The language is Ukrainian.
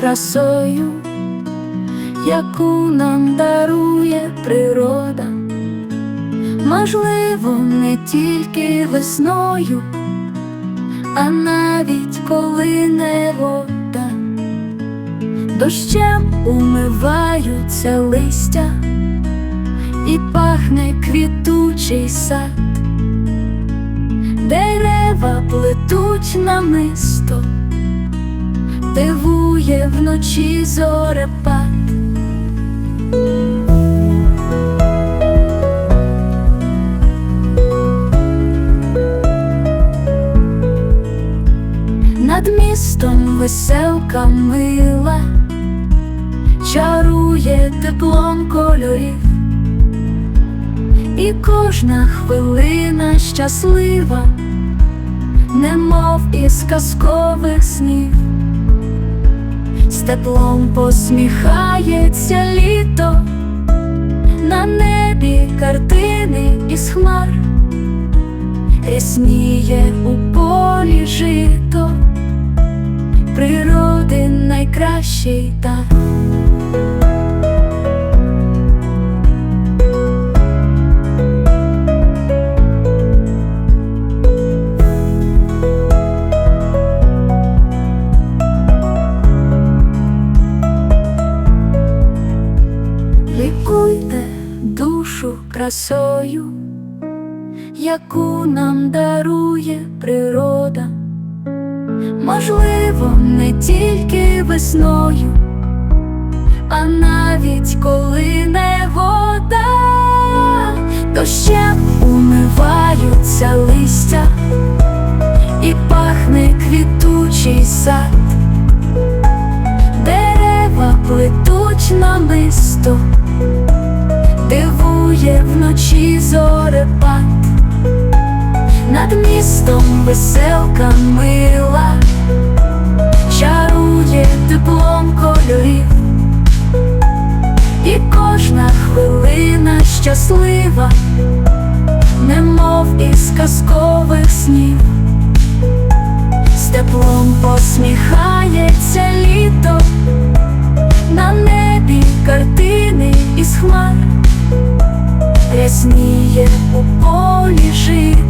красою, яку нам дарує природа, можливо, не тільки весною, а навіть коли не вода, дощем умиваються листя і пахне квітучий сад, дерева плетуть намисто, дивує вночі зорепад. Над містом веселка мила, чарує теплом кольорів, і кожна хвилина щаслива, немов із казкових снів, з теплом посміхається літо, на небі картини із хмар, рісніє у полі жито, природи найкращий дар. Лікуйте душу красою, яку нам дарує природа, можливо, не тільки весною, а навіть коли не вода, дощем умиваються листя і пахне квітучий сад. Дерева плетуть намисто, дивує вночі зорепад, над містом веселка мила, чарує теплом кольорів, і кожна хвилина щаслива, немов із казкових снів. З теплом посміхається літо, на небі картини із хмар, рясніє у полі жито,